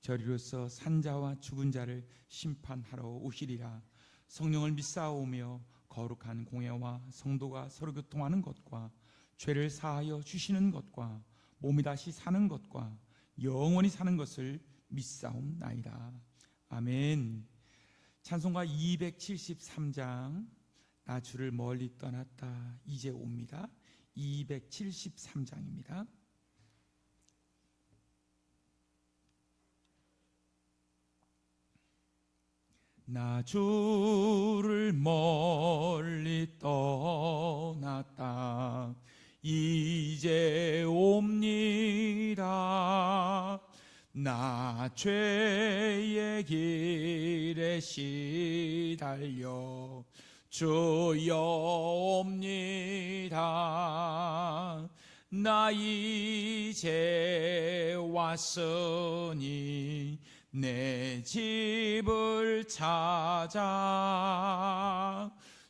저리로서 산자와 죽은 자를 심판하러 오시리라. 성령을 믿사오며 거룩한 공예와 성도가 서로 교통하는 것과 죄를 사하여 주시는 것과 몸이 다시 사는 것과 영원히 사는 것을 믿사옵나이다. 아멘. 찬송가 273장. 나 주를 멀리 떠났다. 이제 옵니다. 273장입니다 나 주를 멀리 떠났다. 이제 옵니다. 나 죄의 길에 시달려 주여 옵니다. 나 이제 왔으니 내 집을 찾아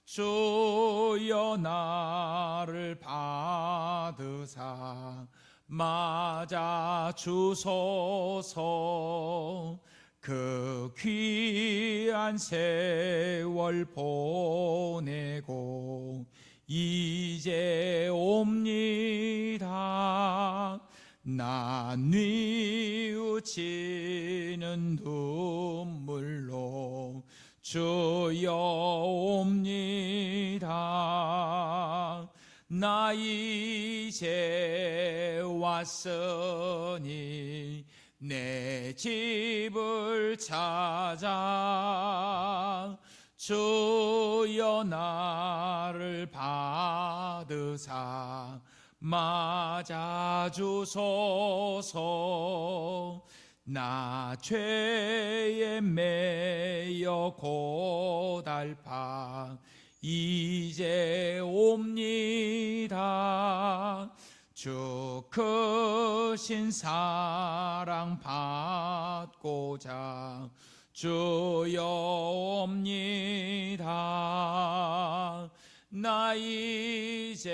주여 나를 받으사 맞아 주소서. 그 귀한 세월 보내고 이제 옵니다 나 뉘우치는 눈물로 주여 옵니다. 나 이제 왔으니 내 집을 찾아 주여 나를 받으사 맞아 주소서. 나 죄에 매여 고달파. 이제 옵니다. 주 크신 사랑 받고자 주여 옵니다 나 이제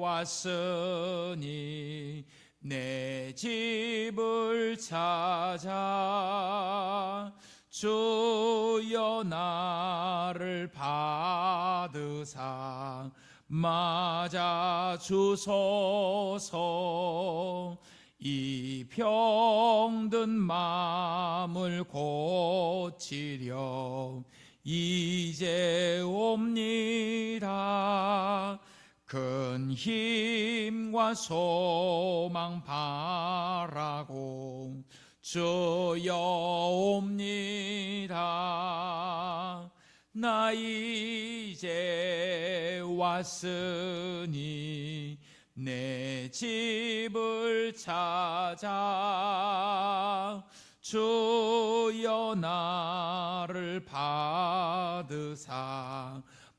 왔으니 내 집을 찾아 주여 나를 받으사 맞아 주소서. 이 병든 마음을 고치려 이제 옵니다. 큰 힘과 소망 바라고 주여 옵니다. 나 이제 왔으니 내 집을 찾아 주여 나를 받으사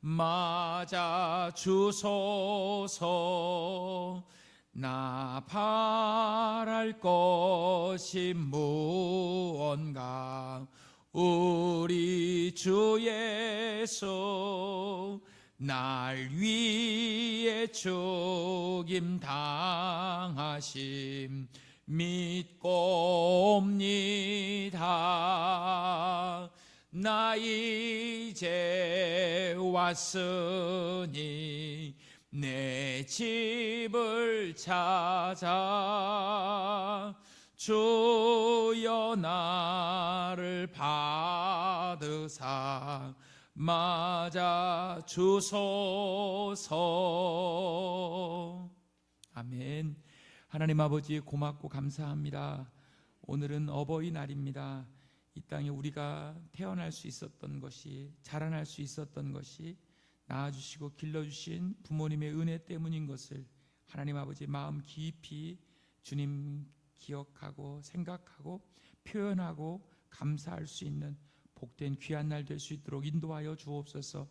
맞아 주소서. 나 바랄 것이 무언가 우리 주 예수 날 위해 죽임 당하심 믿고 옵니다. 나 이제 왔으니 내 집을 찾아 주여 나를 받으사 맞아 주소서. 아멘 하나님 아버지 고맙고 감사합니다 오늘은 어버이날입니다 이 땅에 우리가 태어날 수 있었던 것이 자라날 수 있었던 것이 낳아주시고 길러주신 부모님의 은혜 때문인 것을 하나님 아버지 마음 깊이 주님 기억하고 생각하고 표현하고 감사할 수 있는 복된 귀한 날 될 수 있도록 인도하여 주옵소서.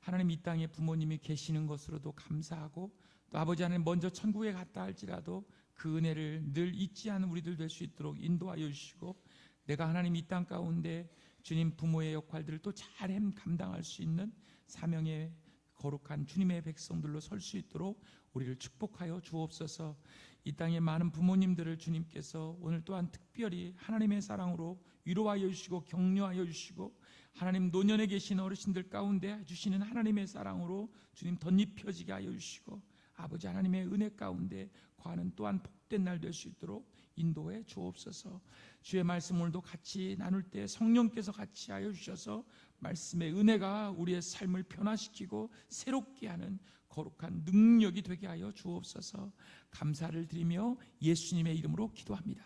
하나님 이 땅에 부모님이 계시는 것으로도 감사하고 또 아버지 하나님 먼저 천국에 갔다 할지라도 그 은혜를 늘 잊지 않은 우리들 될 수 있도록 인도하여 주시고 내가 하나님 이 땅 가운데 주님 부모의 역할들을 또 잘 감당할 수 있는 사명의 거룩한 주님의 백성들로 설 수 있도록 우리를 축복하여 주옵소서. 이 땅의 많은 부모님들을 주님께서 오늘 또한 특별히 하나님의 사랑으로 위로하여 주시고 격려하여 주시고 하나님 노년에 계신 어르신들 가운데 주시는 하나님의 사랑으로 주님 덧입혀지게 하여 주시고 아버지 하나님의 은혜 가운데 과는 또한 복된 날 될 수 있도록 인도해 주옵소서. 주의 말씀 오늘도 같이 나눌 때 성령께서 같이 하여 주셔서 말씀의 은혜가 우리의 삶을 변화시키고 새롭게 하는 거룩한 능력이 되게 하여 주옵소서. 감사를 드리며 예수님의 이름으로 기도합니다.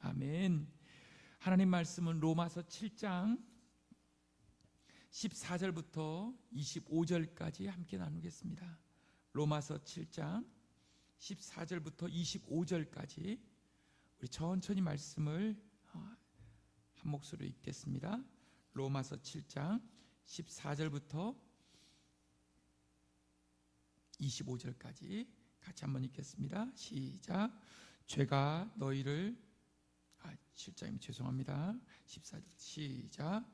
아멘. 하나님 말씀은 로마서 7장 14절부터 25절까지 함께 나누겠습니다. 로마서 7장 14절부터 25절까지 우리 천천히 말씀을 어, 한 목소리로 읽겠습니다. 로마서 7장 14절부터 25절까지 같이 한번 읽겠습니다. 시작. 죄가 너희를 아, 7장이 죄송합니다. 14절 시작.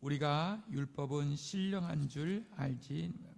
우리가 율법은 신령한 줄 알지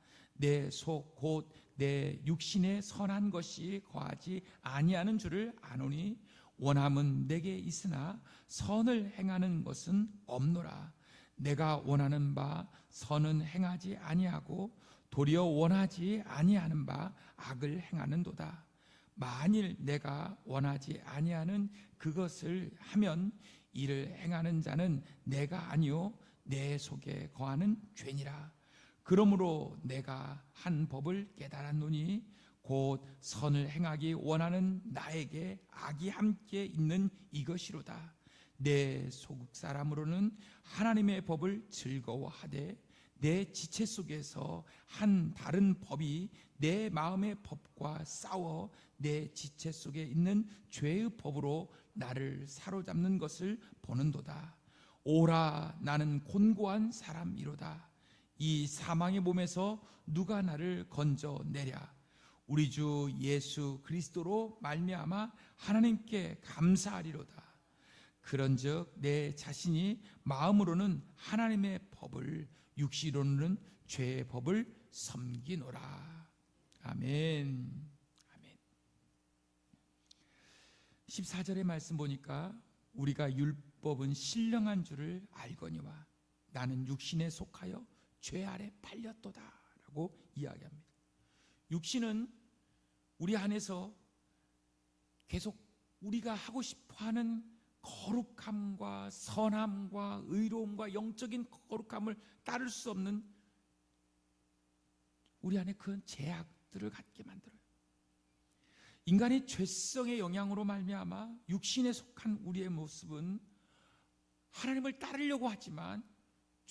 내 속 곧 내 육신에 선한 것이 거하지 아니하는 줄을 아노니 원함은 내게 있으나 선을 행하는 것은 없노라. 내가 원하는 바 선은 행하지 아니하고 도리어 원하지 아니하는 바 악을 행하는도다. 만일 내가 원하지 아니하는 그것을 하면 이를 행하는 자는 내가 아니요 내 속에 거하는 죄니라 그러므로 내가 한 법을 깨달았노니 곧 선을 행하기 원하는 나에게 악이 함께 있는 이것이로다 내 소국 사람으로는 하나님의 법을 즐거워하되 내 지체 속에서 한 다른 법이 내 마음의 법과 싸워 내 지체 속에 있는 죄의 법으로 나를 사로잡는 것을 보는도다. 오라 나는 곤고한 사람이로다. 이 사망의 몸에서 누가 나를 건져 내랴. 우리 주 예수 그리스도로 말미암아 하나님께 감사하리로다. 그런즉 내 자신이 마음으로는 하나님의 법을 육시로는 죄의 법을 섬기노라. 아멘. 아멘. 14절의 말씀 보니까 우리가 율법은 신령한 줄을 알거니와 나는 육신에 속하여 죄 아래 팔렸도다라고 이야기합니다. 육신은 우리 안에서 계속 우리가 하고 싶어 하는 거룩함과 선함과 의로움과 영적인 거룩함을 따를 수 없는 우리 안에 그런 제약들을 갖게 만들어요. 인간의 죄성의 영향으로 말미암아 육신에 속한 우리의 모습은 하나님을 따르려고 하지만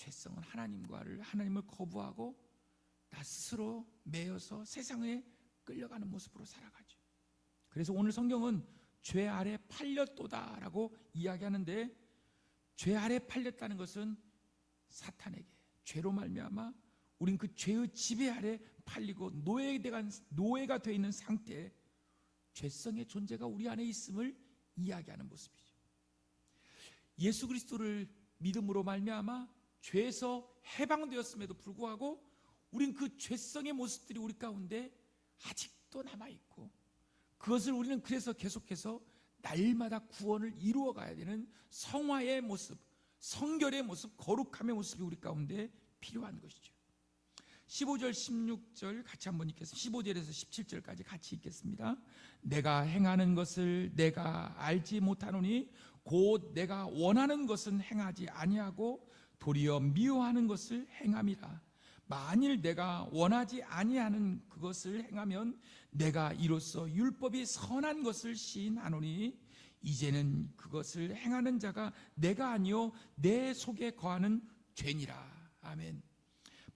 죄성은 하나님과를 하나님을 거부하고 나 스스로 매여서 세상에 끌려가는 모습으로 살아가죠. 그래서 오늘 성경은 죄 아래 팔렸도다라고 이야기하는데 죄 아래 팔렸다는 것은 사탄에게 죄로 말미암아 우린 그 죄의 지배 아래 팔리고 노예가 노예가 돼 있는 상태 죄성의 존재가 우리 안에 있음을 이야기하는 모습이죠. 예수 그리스도를 믿음으로 말미암아 죄에서 해방되었음에도 불구하고 우린 그 죄성의 모습들이 우리 가운데 아직도 남아 있고 그것을 우리는 그래서 계속해서 날마다 구원을 이루어 가야 되는 성화의 모습, 성결의 모습, 거룩함의 모습이 우리 가운데 필요한 것이죠. 15절, 16절 같이 한번 읽겠습니다. 15절에서 17절까지 같이 읽겠습니다. 내가 행하는 것을 내가 알지 못하노니 곧 내가 원하는 것은 행하지 아니하고 도리어 미워하는 것을 행함이라. 만일 내가 원하지 아니하는 그것을 행하면 내가 이로써 율법이 선한 것을 시인하노니 이제는 그것을 행하는 자가 내가 아니요 내 속에 거하는 죄니라. 아멘.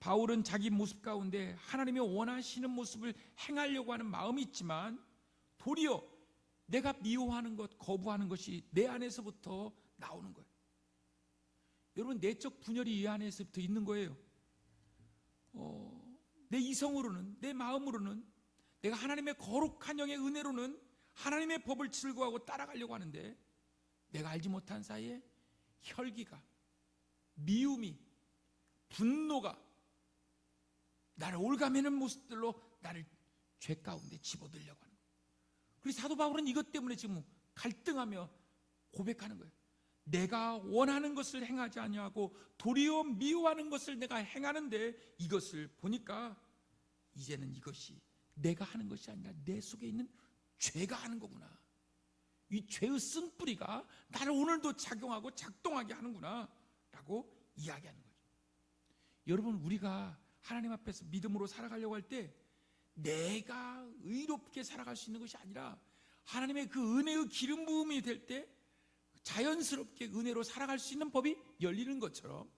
바울은 자기 모습 가운데 하나님이 원하시는 모습을 행하려고 하는 마음이 있지만 도리어 내가 미워하는 것, 거부하는 것이 내 안에서부터 나오는 거예요. 여러분 내적 분열이 이 안에서부터 있는 거예요. 어, 내 이성으로는 내 마음으로는 내가 하나님의 거룩한 영의 은혜로는 하나님의 법을 즐거워하고 따라가려고 하는데 내가 알지 못한 사이에 혈기가 미움이 분노가 나를 올가매는 모습들로 나를 죄 가운데 집어들려고 하는 거예요. 그리고 사도 바울은 이것 때문에 지금 갈등하며 고백하는 거예요. 내가 원하는 것을 행하지 아니하고 도리어 미워하는 것을 내가 행하는데 이것을 보니까 이제는 이것이 내가 하는 것이 아니라 내 속에 있는 죄가 하는 거구나. 이 죄의 쓴뿌리가 나를 오늘도 작용하고 작동하게 하는구나. 라고 이야기하는 거죠. 여러분, 우리가 하나님 앞에서 믿음으로 살아가려고 할 때 내가 의롭게 살아갈 수 있는 것이 아니라 하나님의 그 은혜의 기름 부음이 될 때 자연스럽게 은혜로 살아갈 수 있는 법이 열리는 것처럼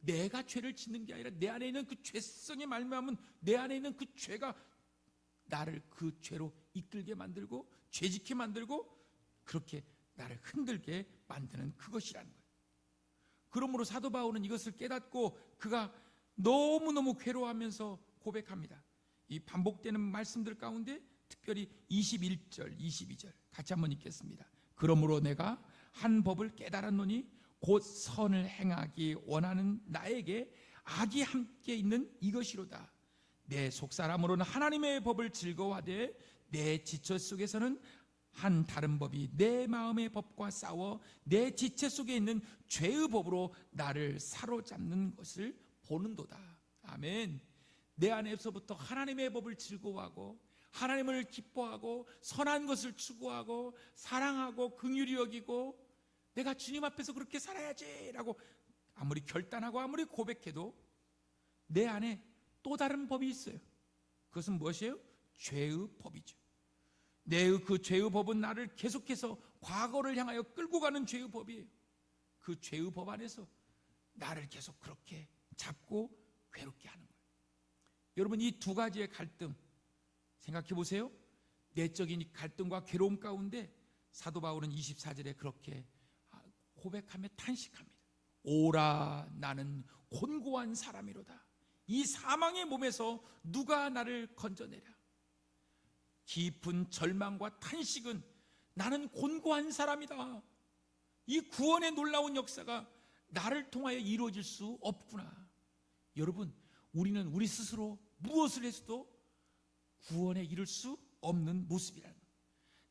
내가 죄를 짓는 게 아니라 내 안에 있는 그 죄성에 말미암은 내 안에 있는 그 죄가 나를 그 죄로 이끌게 만들고 죄짓게 만들고 그렇게 나를 흔들게 만드는 그것이라는 거예요. 그러므로 사도 바울은 이것을 깨닫고 그가 너무너무 괴로워하면서 고백합니다. 이 반복되는 말씀들 가운데 특별히 21절, 22절 같이 한번 읽겠습니다. 그러므로 내가 한 법을 깨달았노니 곧 선을 행하기 원하는 나에게 악이 함께 있는 이것이로다. 내 속사람으로는 하나님의 법을 즐거워하되 내 지체 속에서는 한 다른 법이 내 마음의 법과 싸워 내 지체 속에 있는 죄의 법으로 나를 사로잡는 것을 보는도다. 아멘. 내 안에서부터 하나님의 법을 즐거워하고 하나님을 기뻐하고 선한 것을 추구하고 사랑하고 긍휼히 여기고 내가 주님 앞에서 그렇게 살아야지라고 아무리 결단하고 아무리 고백해도 내 안에 또 다른 법이 있어요. 그것은 무엇이에요? 죄의 법이죠. 내의 그 죄의 법은 나를 계속해서 과거를 향하여 끌고 가는 죄의 법이에요. 그 죄의 법 안에서 나를 계속 그렇게 잡고 괴롭게 하는 거예요. 여러분 이 두 가지의 갈등 생각해 보세요. 내적인 이 갈등과 괴로움 가운데 사도 바울은 24절에 그렇게 고백하며 탄식합니다. 오라 나는 곤고한 사람이로다. 이 사망의 몸에서 누가 나를 건져내랴? 깊은 절망과 탄식은 나는 곤고한 사람이다. 이 구원의 놀라운 역사가 나를 통하여 이루어질 수 없구나. 여러분, 우리는 우리 스스로 무엇을 해서도 구원에 이를 수 없는 모습이라는.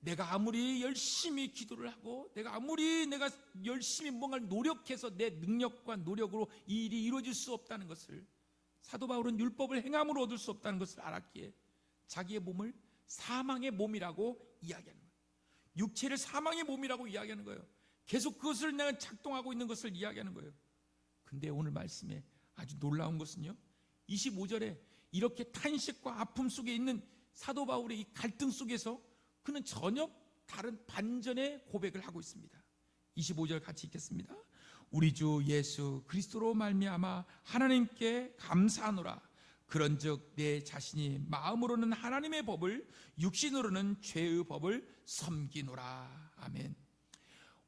내가 아무리 열심히 기도를 하고 내가 아무리 내가 열심히 뭔가를 노력해서 내 능력과 노력으로 이 일이 이루어질 수 없다는 것을 사도 바울은 율법을 행함으로 얻을 수 없다는 것을 알았기에 자기의 몸을 사망의 몸이라고 이야기하는 거예요. 육체를 사망의 몸이라고 이야기하는 거예요. 계속 그것을 내가 작동하고 있는 것을 이야기하는 거예요. 근데 오늘 말씀에 아주 놀라운 것은요. 25절에 이렇게 탄식과 아픔 속에 있는 사도 바울의 이 갈등 속에서 그는 전혀 다른 반전의 고백을 하고 있습니다. 25절 같이 읽겠습니다. 우리 주 예수 그리스도로 말미암아 하나님께 감사하노라. 그런즉 내 자신이 마음으로는 하나님의 법을 육신으로는 죄의 법을 섬기노라. 아멘.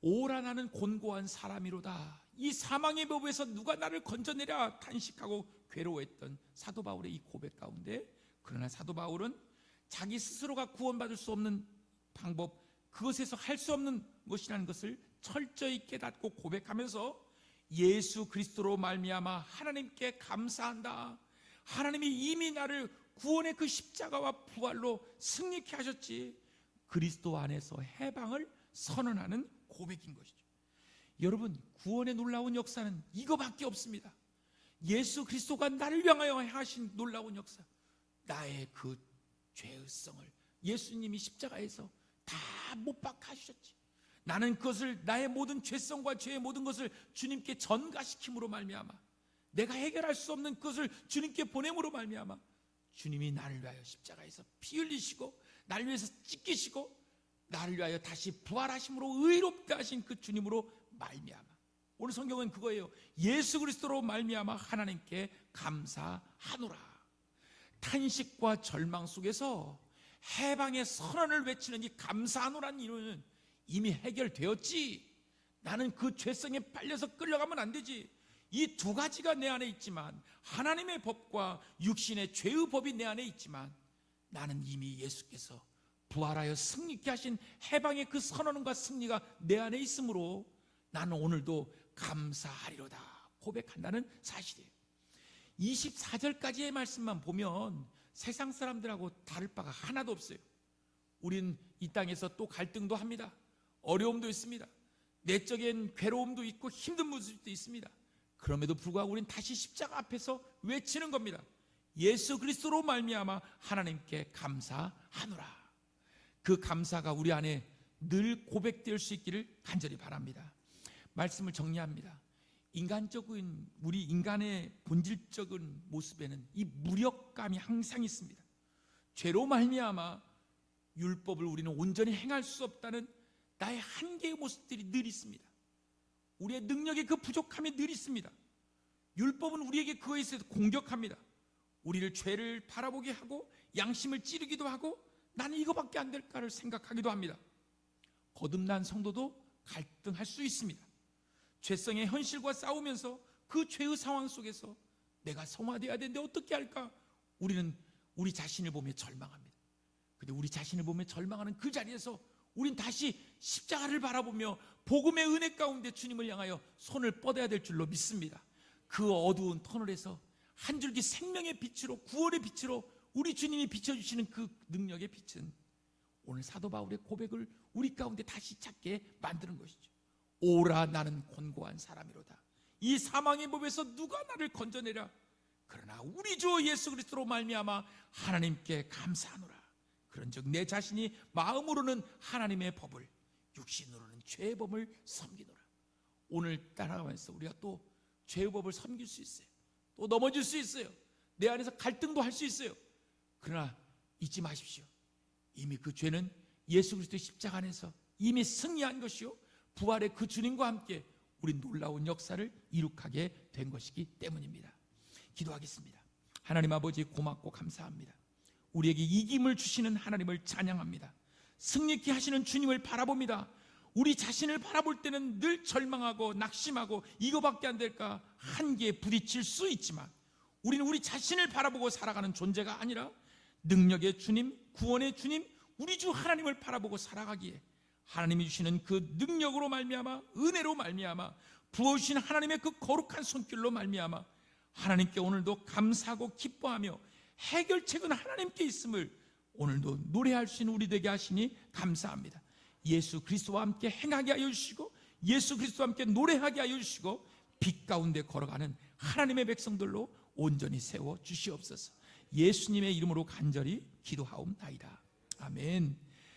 오라 나는 곤고한 사람이로다. 이 사망의 법에서 누가 나를 건져내랴 탄식하고 괴로워했던 사도 바울의 이 고백 가운데 그러나 사도 바울은 자기 스스로가 구원받을 수 없는 방법 그것에서 할 수 없는 것이라는 것을 철저히 깨닫고 고백하면서 예수 그리스도로 말미암아 하나님께 감사한다. 하나님이 이미 나를 구원의 그 십자가와 부활로 승리케 하셨지. 그리스도 안에서 해방을 선언하는 고백인 것이죠. 여러분, 구원의 놀라운 역사는 이거밖에 없습니다. 예수 그리스도가 나를 향하여 하신 놀라운 역사. 나의 그 죄의성을 예수님이 십자가에서 다 못 박하셨지. 나는 그것을 나의 모든 죄성과 죄의 모든 것을 주님께 전가시킴으로 말미암아 내가 해결할 수 없는 그것을 주님께 보냄으로 말미암아 주님이 나를 위하여 십자가에서 피 흘리시고 나를 위해서 찢기시고 나를 위하여 다시 부활하심으로 의롭게 하신 그 주님으로 말미암아 오늘 성경은 그거예요. 예수 그리스도로 말미암아 하나님께 감사하노라. 탄식과 절망 속에서 해방의 선언을 외치는 이 감사하노라는 이유는 이미 해결되었지. 나는 그 죄성에 빨려서 끌려가면 안 되지. 이 두 가지가 내 안에 있지만 하나님의 법과 육신의 죄의 법이 내 안에 있지만 나는 이미 예수께서 부활하여 승리케 하신 해방의 그 선언과 승리가 내 안에 있으므로 나는 오늘도 감사하리로다 고백한다는 사실이에요. 24절까지의 말씀만 보면 세상 사람들하고 다를 바가 하나도 없어요. 우린 이 땅에서 또 갈등도 합니다. 어려움도 있습니다. 내적인 괴로움도 있고 힘든 모습도 있습니다. 그럼에도 불구하고 우린 다시 십자가 앞에서 외치는 겁니다. 예수 그리스도로 말미암아 하나님께 감사하노라. 그 감사가 우리 안에 늘 고백될 수 있기를 간절히 바랍니다. 말씀을 정리합니다. 인간적인 우리 인간의 본질적인 모습에는 이 무력감이 항상 있습니다. 죄로 말미암아 율법을 우리는 온전히 행할 수 없다는 나의 한계의 모습들이 늘 있습니다. 우리의 능력의 그 부족함이 늘 있습니다. 율법은 우리에게 그거에 있어서 공격합니다. 우리를 죄를 바라보게 하고 양심을 찌르기도 하고 나는 이거밖에 안 될까를 생각하기도 합니다. 거듭난 성도도 갈등할 수 있습니다. 죄성의 현실과 싸우면서 그 죄의 상황 속에서 내가 성화돼야 되는데 어떻게 할까? 우리는 우리 자신을 보며 절망합니다. 근데 우리 자신을 보며 절망하는 그 자리에서 우린 다시 십자가를 바라보며 복음의 은혜 가운데 주님을 향하여 손을 뻗어야 될 줄로 믿습니다. 그 어두운 터널에서 한 줄기 생명의 빛으로 구원의 빛으로 우리 주님이 비춰주시는 그 능력의 빛은 오늘 사도 바울의 고백을 우리 가운데 다시 찾게 만드는 것이죠. 오라 나는 곤고한 사람이로다. 이 사망의 법에서 누가 나를 건져내랴? 그러나 우리 주 예수 그리스도로 말미암아 하나님께 감사하노라. 그런즉 내 자신이 마음으로는 하나님의 법을 육신으로는 죄의 법을 섬기노라. 오늘 따라가면서 우리가 또 죄의 법을 섬길 수 있어요. 또 넘어질 수 있어요. 내 안에서 갈등도 할 수 있어요. 그러나 잊지 마십시오. 이미 그 죄는 예수 그리스도의 십자가 안에서 이미 승리한 것이요. 부활의 그 주님과 함께 우리 놀라운 역사를 이룩하게 된 것이기 때문입니다. 기도하겠습니다. 하나님 아버지 고맙고 감사합니다. 우리에게 이김을 주시는 하나님을 찬양합니다. 승리케 하시는 주님을 바라봅니다. 우리 자신을 바라볼 때는 늘 절망하고 낙심하고 이거밖에 안 될까 한계에 부딪힐 수 있지만 우리는 우리 자신을 바라보고 살아가는 존재가 아니라 능력의 주님, 구원의 주님, 우리 주 하나님을 바라보고 살아가기에 하나님이 주시는 그 능력으로 말미암아 은혜로 말미암아 부어주신 하나님의 그 거룩한 손길로 말미암아 하나님께 오늘도 감사하고 기뻐하며 해결책은 하나님께 있음을 오늘도 노래할 수 있는 우리 되게 하시니 감사합니다. 예수 그리스도와 함께 행하게 하여 주시고 예수 그리스도와 함께 노래하게 하여 주시고 빛 가운데 걸어가는 하나님의 백성들로 온전히 세워 주시옵소서. 예수님의 이름으로 간절히 기도하옵나이다. 아멘.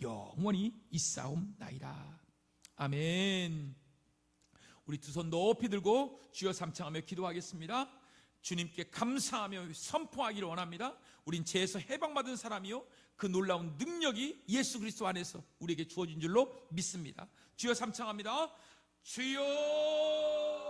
영원히 있사옵나이다. 아멘. 우리 두 손 높이 들고 주여 삼창하며 기도하겠습니다. 주님께 감사하며 선포하기를 원합니다. 우린 죄에서 해방받은 사람이요. 그 놀라운 능력이 예수 그리스도 안에서 우리에게 주어진 줄로 믿습니다. 주여 삼창합니다. 주여